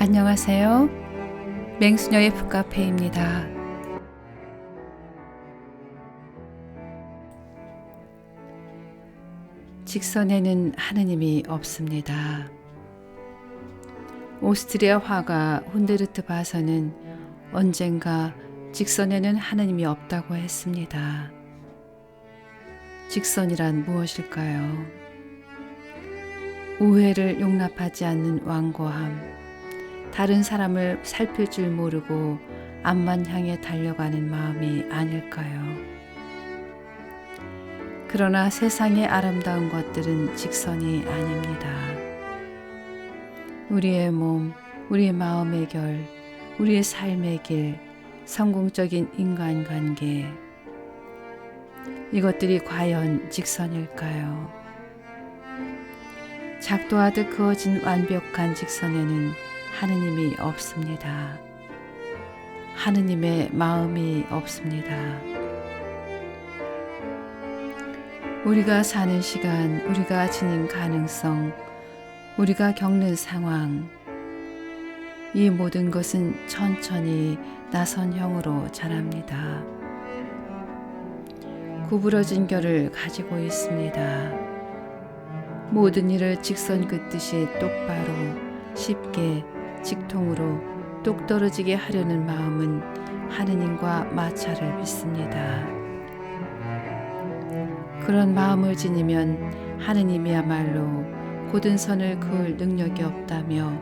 안녕하세요. 맹수녀의 북카페입니다. 직선에는 하느님이 없습니다. 오스트리아 화가 훈데르트 바서는 언젠가 직선에는 하느님이 없다고 했습니다. 직선이란 무엇일까요? 우회를 용납하지 않는 완고함, 다른 사람을 살필 줄 모르고 앞만 향해 달려가는 마음이 아닐까요? 그러나 세상의 아름다운 것들은 직선이 아닙니다. 우리의 몸, 우리의 마음의 결, 우리의 삶의 길, 성공적인 인간관계, 이것들이 과연 직선일까요? 작도하듯 그어진 완벽한 직선에는 하느님이 없습니다. 하느님의 마음이 없습니다. 우리가 사는 시간, 우리가 지닌 가능성, 우리가 겪는 상황, 이 모든 것은 천천히 나선형으로 자랍니다. 구부러진 결을 가지고 있습니다. 모든 일을 직선 긋듯이 똑바로 쉽게 직통으로 똑 떨어지게 하려는 마음은 하느님과 마찰을 빚습니다. 그런 마음을 지니면 하느님이야말로 고든 선을 그을 능력이 없다며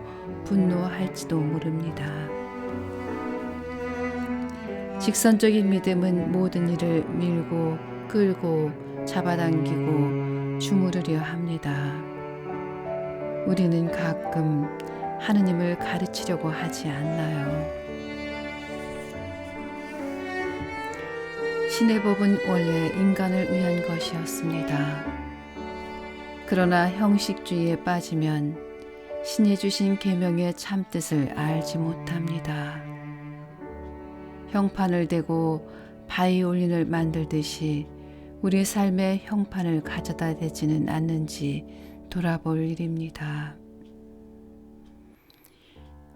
분노할지도 모릅니다. 직선적인 믿음은 모든 일을 밀고 끌고 잡아당기고 주무르려 합니다. 우리는 가끔 하느님을 가르치려고 하지 않나요? 신의 법은 원래 인간을 위한 것이었습니다. 그러나 형식주의에 빠지면 신이 주신 계명의 참뜻을 알지 못합니다. 형판을 대고 바이올린을 만들듯이 우리 삶의 형판을 가져다 대지는 않는지 돌아볼 일입니다.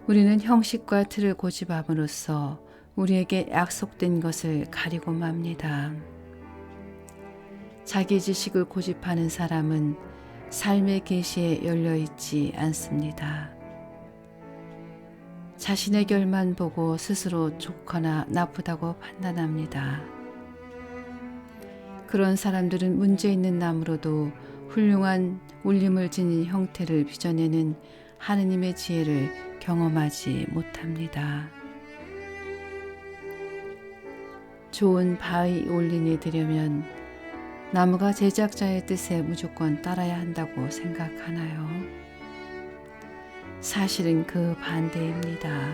우리는 형식과 틀을 고집함으로써 우리에게 약속된 것을 가리고 맙니다. 자기 지식을 고집하는 사람은 삶의 계시에 열려 있지 않습니다. 자신의 결만 보고 스스로 좋거나 나쁘다고 판단합니다. 그런 사람들은 문제 있는 나무로도 훌륭한 울림을 지닌 형태를 빚어내는 하느님의 지혜를 경험하지 못합니다. 좋은 바위 올린이 되려면 나무가 제작자의 뜻에 무조건 따라야 한다고 생각하나요? 사실은 그 반대입니다.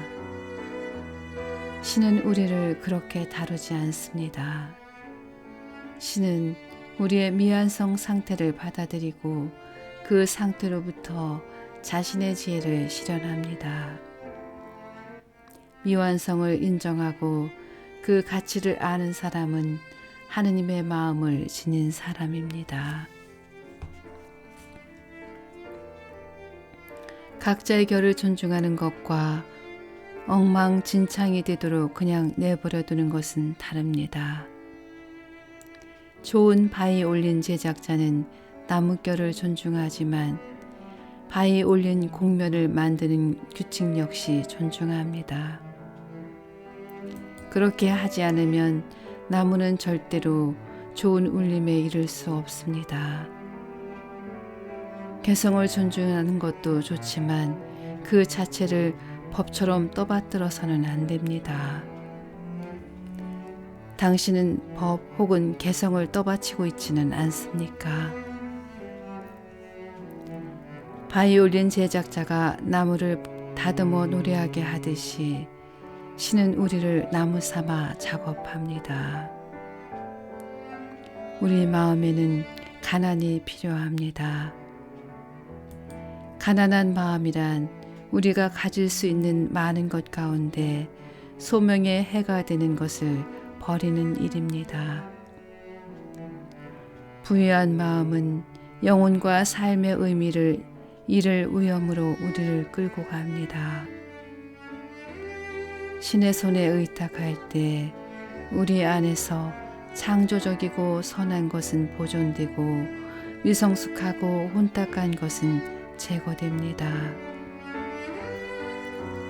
신은 우리를 그렇게 다루지 않습니다. 신은 우리의 미완성 상태를 받아들이고 그 상태로부터 자신의 지혜를 실현합니다. 미완성을 인정하고 그 가치를 아는 사람은 하느님의 마음을 지닌 사람입니다. 각자의 결을 존중하는 것과 엉망진창이 되도록 그냥 내버려 두는 것은 다릅니다. 좋은 바위 올린 제작자는 나무결을 존중하지만 바위 올린 공면을 만드는 규칙 역시 존중합니다. 그렇게 하지 않으면 나무는 절대로 좋은 울림에 이를 수 없습니다. 개성을 존중하는 것도 좋지만 그 자체를 법처럼 떠받들어서는 안 됩니다. 당신은 법 혹은 개성을 떠받치고 있지는 않습니까? 바이올린 제작자가 나무를 다듬어 노래하게 하듯이 신은 우리를 나무 삼아 작업합니다. 우리 마음에는 가난이 필요합니다. 가난한 마음이란 우리가 가질 수 있는 많은 것 가운데 소명의 해가 되는 것을 버리는 일입니다. 부유한 마음은 영혼과 삶의 의미를 이를 위험으로 우리를 끌고 갑니다. 신의 손에 의탁할 때 우리 안에서 창조적이고 선한 것은 보존되고 미성숙하고 혼탁한 것은 제거됩니다.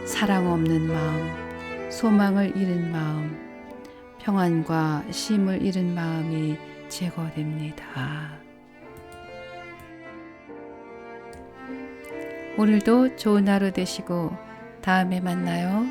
사랑 없는 마음, 소망을 잃은 마음, 평안과 쉼을 잃은 마음이 제거됩니다. 오늘도 좋은 하루 되시고 다음에 만나요.